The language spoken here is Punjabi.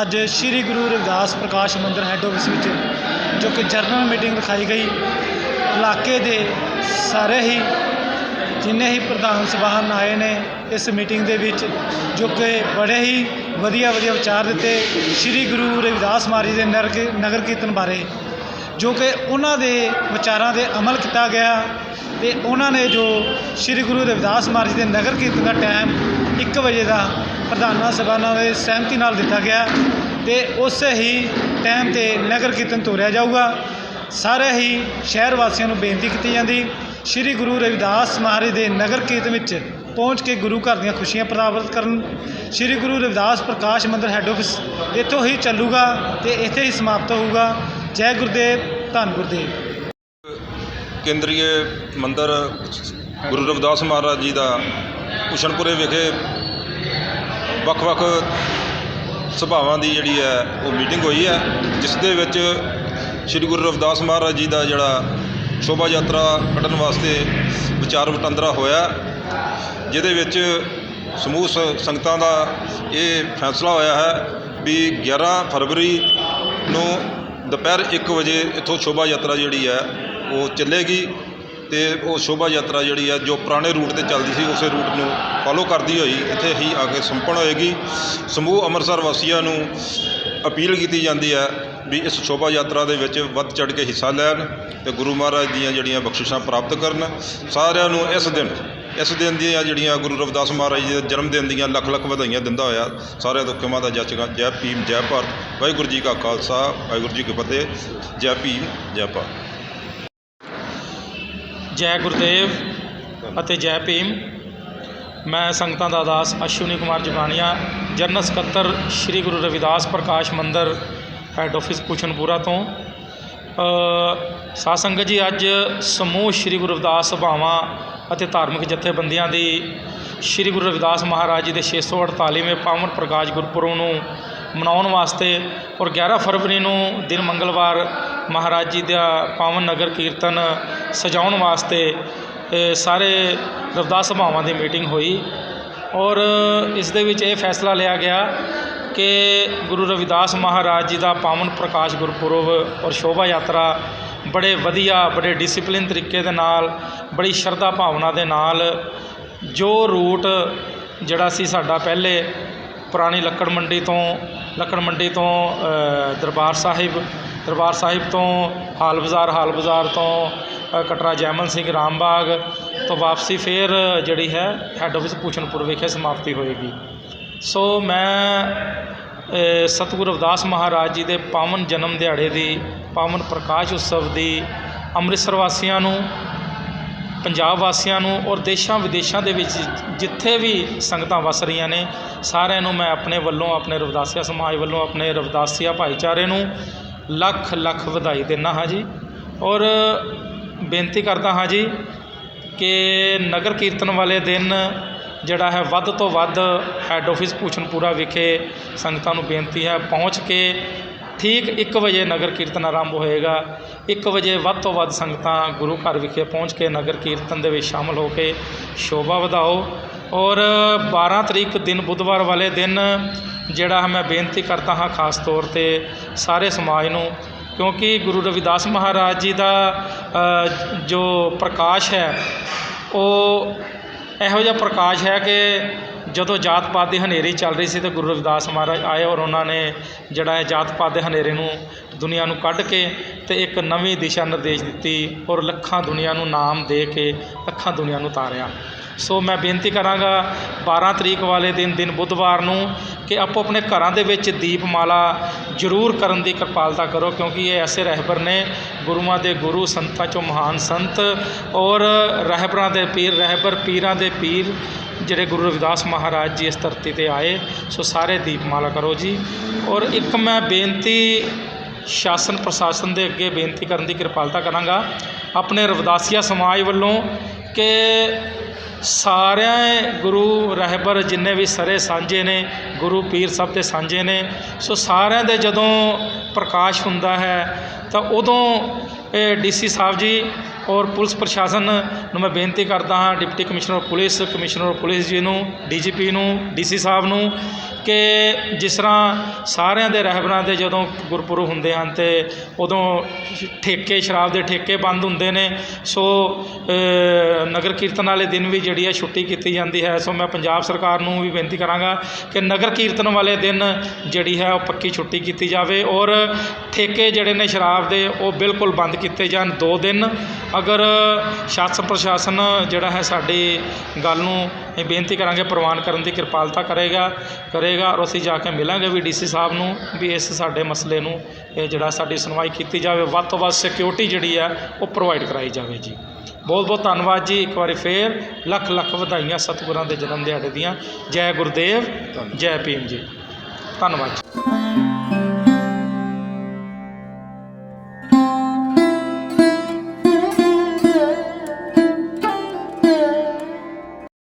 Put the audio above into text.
ਅੱਜ ਸ੍ਰੀ ਗੁਰੂ ਰਵਿਦਾਸ ਪ੍ਰਕਾਸ਼ ਮੰਦਿਰ ਹੈੱਡ ਆਫਿਸ ਵਿੱਚ, ਜੋ ਕਿ ਜਰਨਲ ਮੀਟਿੰਗ ਰਖਾਈ ਗਈ, ਇਲਾਕੇ ਦੇ ਸਾਰੇ ਹੀ ਜਿੰਨੇ ਹੀ ਪ੍ਰਧਾਨ ਸਭਾਨ ਆਏ ਨੇ ਇਸ ਮੀਟਿੰਗ ਦੇ ਵਿੱਚ, ਜੋ ਕਿ ਬੜੇ ਹੀ ਵਧੀਆ ਵਧੀਆ ਵਿਚਾਰ ਦਿੱਤੇ ਸ੍ਰੀ ਗੁਰੂ ਰਵਿਦਾਸ ਮਹਾਰਾਜ ਦੇ ਨਰਕ ਨਗਰ ਕੀਰਤਨ ਬਾਰੇ, ਜੋ ਕਿ ਉਹਨਾਂ ਦੇ ਵਿਚਾਰਾਂ ਤੇ ਅਮਲ ਕੀਤਾ ਗਿਆ ਤੇ ਉਹਨਾਂ ਨੇ ਜੋ ਸ੍ਰੀ ਗੁਰੂ ਰਵਿਦਾਸ ਮਹਾਰਾਜ ਦੇ ਨਗਰ ਕੀਰਤਨ ਦਾ ਟਾਈਮ 1 ਵਜੇ ਦਾ ਪ੍ਰਧਾਨਾਂ ਸਭਾਨਾਂ ਦੇ ਸਹਿਮਤੀ ਨਾਲ ਦਿੱਤਾ ਗਿਆ ਤੇ ਉਸੇ ਹੀ ਟਾਈਮ ਤੇ ਨਗਰ ਕੀਰਤਨ ਤੋਰਿਆ ਜਾਊਗਾ। ਸਾਰੇ ਹੀ ਸ਼ਹਿਰ ਵਾਸੀਆਂ ਨੂੰ ਬੇਨਤੀ ਕੀਤੀ ਜਾਂਦੀ, ਸ੍ਰੀ ਗੁਰੂ ਰਵਿਦਾਸ ਮਹਾਰਾਜ ਦੇ ਨਗਰ ਕੀਰਤਨ ਵਿੱਚ ਪਹੁੰਚ ਕੇ ਗੁਰੂ ਘਰ ਦੀਆਂ ਖੁਸ਼ੀਆਂ ਪ੍ਰਾਪਤ ਕਰਨ। ਸ੍ਰੀ ਗੁਰੂ ਰਵਿਦਾਸ ਪ੍ਰਕਾਸ਼ ਮੰਦਿਰ ਹੈੱਡ ਆਫਿਸ ਇੱਥੋਂ ਹੀ ਚੱਲੂਗਾ ਤੇ ਇੱਥੇ ਹੀ ਸਮਾਪਤ ਹੋਊਗਾ। ਜੈ ਗੁਰਦੇਵ, ਧੰਨ ਗੁਰਦੇਵ। ਕੇਂਦਰੀ ਮੰਦਰ ਗੁਰੂ ਰਵਿਦਾਸ ਮਹਾਰਾਜ ਜੀ ਦਾ ਕੁਸ਼ਨਪੁਰੇ ਵਿਖੇ ਵੱਖ-ਵੱਖ ਸਭਾਵਾਂ ਦੀ ਜਿਹੜੀ ਹੈ ਉਹ ਮੀਟਿੰਗ ਹੋਈ ਹੈ, ਜਿਸ ਦੇ ਵਿੱਚ ਸ੍ਰੀ ਗੁਰੂ ਰਵਿਦਾਸ ਮਹਾਰਾਜ ਜੀ ਦਾ ਜਿਹੜਾ ਸ਼ੋਭਾ ਯਾਤਰਾ ਕੱਢਣ ਵਾਸਤੇ ਵਿਚਾਰ ਵਟਾਂਦਰਾ ਹੋਇਆ, ਜਿਹਦੇ ਵਿੱਚ ਸਮੂਹ ਸ- ਸੰਗਤਾਂ ਦਾ ਇਹ ਫੈਸਲਾ ਹੋਇਆ ਹੈ ਵੀ 11 ਫਰਵਰੀ ਨੂੰ ਦੁਪਹਿਰ 1 ਵਜੇ ਇੱਥੋਂ ਸ਼ੋਭਾ ਯਾਤਰਾ ਜਿਹੜੀ ਹੈ ਉਹ ਚੱਲੇਗੀ। ਅਤੇ ਉਹ ਸ਼ੋਭਾ ਯਾਤਰਾ ਜਿਹੜੀ ਹੈ ਜੋ ਪੁਰਾਣੇ ਰੂਟ ਤੇ ਚੱਲਦੀ ਸੀ, ਉਸੇ ਰੂਟ ਨੂੰ ਫੋਲੋ ਕਰਦੀ ਹੋਈ, ਇੱਥੇ ਹੀ ਆ ਕੇ ਸੰਪੰਨ ਹੋਏਗੀ। ਸਮੂਹ ਅੰਮ੍ਰਿਤਸਰ ਵਾਸੀਆਂ ਨੂੰ ਅਪੀਲ ਕੀਤੀ ਜਾਂਦੀ ਹੈ ਵੀ ਇਸ ਸ਼ੋਭਾ ਯਾਤਰਾ ਦੇ ਵਿੱਚ ਵੱਧ ਚੜ੍ਹ ਕੇ ਹਿੱਸਾ ਲੈਣ ਤੇ ਗੁਰੂ ਮਹਾਰਾਜ ਦੀਆਂ ਜਿਹੜੀਆਂ ਬਖਸ਼ਿਸ਼ਾਂ ਪ੍ਰਾਪਤ ਕਰਨ। ਸਾਰਿਆਂ ਨੂੰ ਇਸ ਦਿਨ ਇਸ ਦਿਨ ਦੀਆਂ ਜਿਹੜੀਆਂ ਗੁਰੂ ਰਵਿਦਾਸ ਮਹਾਰਾਜ ਜੀ ਦੇ ਜਨਮ ਦਿਨ ਦੀਆਂ ਲੱਖ ਲੱਖ ਵਧਾਈਆਂ ਦਿੰਦਾ ਹੋਇਆ, ਸਾਰਿਆਂ ਤੋਂ ਕਿਮਾ ਦਾ ਜੱਚਗਾ ਜੈ ਭੀਮ, ਜੈ ਭਾਰਤ। ਵਾਹਿਗੁਰੂ ਜੀ ਕਾ ਖਾਲਸਾ, ਵਾਹਿਗੁਰੂ ਜੀ ਕੀ ਫਤਿਹ। ਜੈ ਭੀਮ, ਜੈ ਭਾਰਤ। ਜੈ ਗੁਰਦੇਵ ਅਤੇ ਜੈ ਭੀਮ। ਮੈਂ ਸੰਗਤਾਂ ਦਾ ਦਾਸ ਅਸ਼ਵਨੀ ਕੁਮਾਰ ਜਗਾਨੀਆ ਜਨਰਲ ਸਕੱਤਰ ਸ੍ਰੀ ਗੁਰੂ ਰਵਿਦਾਸ ਪ੍ਰਕਾਸ਼ ਮੰਦਰ ਹੈੱਡ ਆਫਿਸ ਪੁਛਨਪੁਰਾ ਤੋਂ। ਅ, ਸਾਧ ਸੰਗਤ ਜੀ ਅੱਜ ਸਮੂਹ ਸ੍ਰੀ ਗੁਰੂ ਰਵਿਦਾਸ ਸਭਾਵਾਂ ਅਤੇ ਧਾਰਮਿਕ ਜਥੇਬੰਦੀਆਂ ਦੀ ਸ੍ਰੀ ਗੁਰੂ ਰਵਿਦਾਸ ਮਹਾਰਾਜ ਜੀ ਦੇ 648ਵੇਂ ਪਾਵਨ ਪ੍ਰਕਾਸ਼ ਗੁਰਪੁਰਬ ਨੂੰ ਮਨਾਉਣ ਵਾਸਤੇ ਔਰ 11 ਫਰਵਰੀ ਨੂੰ ਦਿਨ ਮੰਗਲਵਾਰ ਮਹਾਰਾਜ ਜੀ ਦਾ ਪਾਵਨ ਨਗਰ ਕੀਰਤਨ ਸਜਾਉਣ ਵਾਸਤੇ ਸਾਰੇ ਰਵਿਦਾਸ ਸਭਾਵਾਂ ਦੀ ਮੀਟਿੰਗ ਹੋਈ ਔਰ ਇਸ ਦੇ ਵਿੱਚ ਇਹ ਫੈਸਲਾ ਲਿਆ ਗਿਆ ਕਿ ਗੁਰੂ ਰਵਿਦਾਸ ਮਹਾਰਾਜ ਜੀ ਦਾ ਪਾਵਨ ਪ੍ਰਕਾਸ਼ ਗੁਰਪੁਰਬ ਔਰ ਸ਼ੋਭਾ ਯਾਤਰਾ ਬੜੇ ਵਧੀਆ, ਬੜੇ ਡਿਸਪਲਿਨ ਤਰੀਕੇ ਦੇ ਨਾਲ, ਬੜੀ ਸ਼ਰਧਾ ਭਾਵਨਾ ਦੇ ਨਾਲ ਜੋ ਰੂਟ ਜਿਹੜਾ ਸੀ ਸਾਡਾ ਪਹਿਲੇ ਪੁਰਾਣੀ ਲੱਕੜ ਮੰਡੀ ਤੋਂ, ਲੱਕੜ ਮੰਡੀ ਤੋਂ ਦਰਬਾਰ ਸਾਹਿਬ ਦਰਬਾਰ ਸਾਹਿਬ ਤੋਂ, ਹਾਲ ਬਾਜ਼ਾਰ ਹਾਲ ਬਾਜ਼ਾਰ ਤੋਂ ਕਟਰਾ ਜੈਮਲ ਸਿੰਘ ਰਾਮਬਾਗ ਤੋਂ ਵਾਪਸੀ ਫਿਰ ਜਿਹੜੀ ਹੈ ਹੈੱਡ ਆਫਿਸ ਭੂਸ਼ਣਪੁਰ ਵਿਖੇ ਸਮਾਪਤੀ ਹੋਏਗੀ। ਸੋ ਮੈਂ ਸਤਿਗੁਰੂ ਰਵਿਦਾਸ ਮਹਾਰਾਜ ਜੀ ਦੇ ਪਾਵਨ ਜਨਮ ਦਿਹਾੜੇ ਦੀ, ਪਾਵਨ ਪ੍ਰਕਾਸ਼ ਉਤਸਵ ਦੀ ਅੰਮ੍ਰਿਤਸਰ ਵਾਸੀਆਂ ਨੂੰ, ਪੰਜਾਬ ਵਾਸੀਆਂ ਨੂੰ ਔਰ ਦੇਸ਼ਾਂ ਵਿਦੇਸ਼ਾਂ ਦੇ ਵਿੱਚ ਜਿੱਥੇ ਵੀ ਸੰਗਤਾਂ ਵਸ ਰਹੀਆਂ ਨੇ, ਸਾਰਿਆਂ ਨੂੰ ਮੈਂ ਆਪਣੇ ਵੱਲੋਂ, ਆਪਣੇ ਰਵਿਦਾਸੀਆ ਸਮਾਜ ਵੱਲੋਂ, ਆਪਣੇ ਰਵਿਦਾਸੀਆ ਭਾਈਚਾਰੇ ਨੂੰ ਲੱਖ ਲੱਖ ਵਧਾਈ ਦਿੰਦਾ ਹਾਂ ਜੀ। ਔਰ ਬੇਨਤੀ ਕਰਦਾ ਹਾਂ ਜੀ ਕਿ ਨਗਰ ਕੀਰਤਨ ਵਾਲੇ ਦਿਨ ਜਿਹੜਾ ਹੈ ਵੱਧ ਤੋਂ ਵੱਧ ਹੈੱਡ ਆਫਿਸ ਭੂਸ਼ਣਪੁਰਾ ਵਿਖੇ ਸੰਗਤਾਂ ਨੂੰ ਬੇਨਤੀ ਹੈ, ਪਹੁੰਚ ਕੇ ਠੀਕ 1 ਵਜੇ ਨਗਰ ਕੀਰਤਨ ਆਰੰਭ ਹੋਏਗਾ। 1 ਵਜੇ ਵੱਧ ਤੋਂ ਵੱਧ ਸੰਗਤਾਂ ਗੁਰੂ ਘਰ ਵਿਖੇ ਪਹੁੰਚ ਕੇ ਨਗਰ ਕੀਰਤਨ ਦੇ ਵਿੱਚ ਸ਼ਾਮਲ ਹੋ ਕੇ ਸ਼ੋਭਾ ਵਧਾਓ। ਔਰ 12 ਤਰੀਕ ਦਿਨ ਬੁੱਧਵਾਰ ਵਾਲੇ ਦਿਨ ਜਿਹੜਾ ਮੈਂ ਬੇਨਤੀ ਕਰਦਾ ਹਾਂ, ਖਾਸ ਤੌਰ ਤੇ ਸਾਰੇ ਸਮਾਜ ਨੂੰ ਕਿਉਂਕਿ ਗੁਰੂ ਰਵਿਦਾਸ ਮਹਾਰਾਜ ਜੀ ਦਾ ਜੋ ਪ੍ਰਕਾਸ਼ ਹੈ, ਉਹ ਇਹੋ ਜਿਹਾ ਪ੍ਰਕਾਸ਼ ਹੈ ਕਿ ਜਦੋਂ ਜਾਤ ਪਾਤ ਦੀ ਹਨੇਰੀ ਚੱਲ ਰਹੀ ਸੀ ਤਾਂ ਗੁਰੂ ਰਵਿਦਾਸ ਮਹਾਰਾਜ ਆਏ ਔਰ ਉਹਨਾਂ ਨੇ ਜਿਹੜਾ ਹੈ ਜਾਤ ਪਾਤ ਦੇ ਹਨੇਰੇ ਨੂੰ ਦੁਨੀਆ ਨੂੰ ਕੱਢ ਕੇ ਅਤੇ ਇੱਕ ਨਵੀਂ ਦਿਸ਼ਾ ਨਿਰਦੇਸ਼ ਦਿੱਤੀ ਔਰ ਲੱਖਾਂ ਦੁਨੀਆ ਨੂੰ ਨਾਮ ਦੇ ਕੇ ਲੱਖਾਂ ਦੁਨੀਆ ਨੂੰ ਤਾਰਿਆ। ਸੋ ਮੈਂ ਬੇਨਤੀ ਕਰਾਂਗਾ 12 ਤਰੀਕ ਵਾਲੇ ਦਿਨ ਦਿਨ ਬੁੱਧਵਾਰ ਨੂੰ ਕਿ ਆਪੋ ਆਪਣੇ ਘਰਾਂ ਦੇ ਵਿੱਚ ਦੀਪਮਾਲਾ ਜ਼ਰੂਰ ਕਰਨ ਦੀ ਕਿਰਪਾਲਤਾ ਕਰੋ ਕਿਉਂਕਿ ਇਹ ਐਸੇ ਰਹਿਬਰ ਨੇ, ਗੁਰੂਆਂ ਦੇ ਗੁਰੂ, ਸੰਤਾਂ ਚੋਂ ਮਹਾਨ ਸੰਤ ਔਰ ਰਹਿਬਰਾਂ ਦੇ ਪੀਰ, ਰਹਿਬਰ ਪੀਰਾਂ ਦੇ ਪੀਰ ਜਿਹੜੇ ਗੁਰੂ ਰਵਿਦਾਸ ਮਹਾਰਾਜ ਜੀ ਇਸ ਧਰਤੀ ਤੇ ਆਏ, ਸੋ ਸਾਰੇ ਦੀਪਮਾਲਾ ਕਰੋ ਜੀ। ਔਰ ਇੱਕ ਮੈਂ ਬੇਨਤੀ ਸ਼ਾਸਨ ਪ੍ਰਸ਼ਾਸਨ ਦੇ ਅੱਗੇ ਬੇਨਤੀ ਕਰਨ ਦੀ ਕਿਰਪਾਲਤਾ ਕਰਾਂਗਾ, ਆਪਣੇ ਰਵਿਦਾਸੀਆ ਸਮਾਜ ਵੱਲੋਂ ਕਿ ਸਾਰਿਆਂ ਗੁਰੂ ਰਹਿਬਰ ਜਿੰਨੇ ਵੀ ਸਰੇ ਸਾਂਝੇ ਨੇ, ਗੁਰੂ ਪੀਰ ਸਾਹਿਬ ਦੇ ਸਾਂਝੇ ਨੇ, ਸੋ ਸਾਰਿਆਂ ਦੇ ਜਦੋਂ ਪ੍ਰਕਾਸ਼ ਹੁੰਦਾ ਹੈ ਤਾਂ ਉਦੋਂ, ਇਹ ਡੀਸੀ ਸਾਹਿਬ ਜੀ ਔਰ ਪੁਲਿਸ ਪ੍ਰਸ਼ਾਸਨ ਨੂੰ ਮੈਂ ਬੇਨਤੀ ਕਰਦਾ ਹਾਂ, deputy commissioner police commissioner police ਜੀ ਨੂੰ ਡੀਜੀਪੀ ਨੂੰ ਡੀਸੀ ਸਾਹਿਬ ਨੂੰ ਕਿ ਜਿਸ ਤਰ੍ਹਾਂ ਸਾਰਿਆਂ ਦੇ ਰਹਿਬਰਾਂ ਦੇ ਜਦੋਂ ਗੁਰਪੁਰਬ ਹੁੰਦੇ ਹਨ ਤੇ ਉਦੋਂ ਠੇਕੇ, ਸ਼ਰਾਬ ਦੇ ਠੇਕੇ ਬੰਦ ਹੁੰਦੇ ਨੇ, ਸੋ ਨਗਰ ਕੀਰਤਨ ਵਾਲੇ ਦਿਨ ਵੀ ਜਿਹੜੀ ਹੈ ਛੁੱਟੀ ਕੀਤੀ ਜਾਂਦੀ ਹੈ, ਸੋ ਮੈਂ ਪੰਜਾਬ ਸਰਕਾਰ ਨੂੰ ਵੀ ਬੇਨਤੀ ਕਰਾਂਗਾ ਕਿ ਨਗਰ ਕੀਰਤਨ ਵਾਲੇ ਦਿਨ ਜਿਹੜੀ ਹੈ ਉਹ ਪੱਕੀ ਛੁੱਟੀ ਕੀਤੀ ਜਾਵੇ ਔਰ ਠੇਕੇ ਜਿਹੜੇ ਨੇ ਸ਼ਰਾਬ ਦੇ ਉਹ ਬਿਲਕੁਲ ਬੰਦ ਕੀਤੇ ਜਾਣ ਦੋ ਦਿਨ। ਅਗਰ ਸ਼ਾਸਨ ਪ੍ਰਸ਼ਾਸਨ ਜਿਹੜਾ ਹੈ ਸਾਡੀ ਗੱਲ ਨੂੰ ਇਹ ਬੇਨਤੀ ਕਰਾਂਗੇ, ਪ੍ਰਵਾਨ ਕਰਨ ਦੀ ਕਿਰਪਾਲਤਾ ਕਰੇਗਾ ਕਰੇਗਾ ਔਰ ਅਸੀਂ ਜਾ ਕੇ ਮਿਲਾਂਗੇ ਵੀ ਡੀਸੀ ਸਾਹਿਬ ਨੂੰ ਵੀ ਇਸ ਸਾਡੇ ਮਸਲੇ ਨੂੰ ਇਹ ਜਿਹੜਾ ਸਾਡੀ ਸੁਣਵਾਈ ਕੀਤੀ ਜਾਵੇ। ਵੱਧ ਤੋਂ ਵੱਧ ਸਿਕਿਉਰਿਟੀ ਜਿਹੜੀ ਆ ਉਹ ਪ੍ਰੋਵਾਈਡ ਕਰਾਈ ਜਾਵੇ ਜੀ। ਬਹੁਤ ਬਹੁਤ ਧੰਨਵਾਦ ਜੀ। ਇੱਕ ਵਾਰੀ ਫੇਰ ਲੱਖ ਲੱਖ ਵਧਾਈਆਂ ਸਤਿਗੁਰਾਂ ਦੇ ਜਨਮ ਦਿਹਾੜੇ ਦੀਆਂ। ਜੈ ਗੁਰਦੇਵ, ਜੈ ਭੀਮ ਜੀ। ਧੰਨਵਾਦ ਜੀ।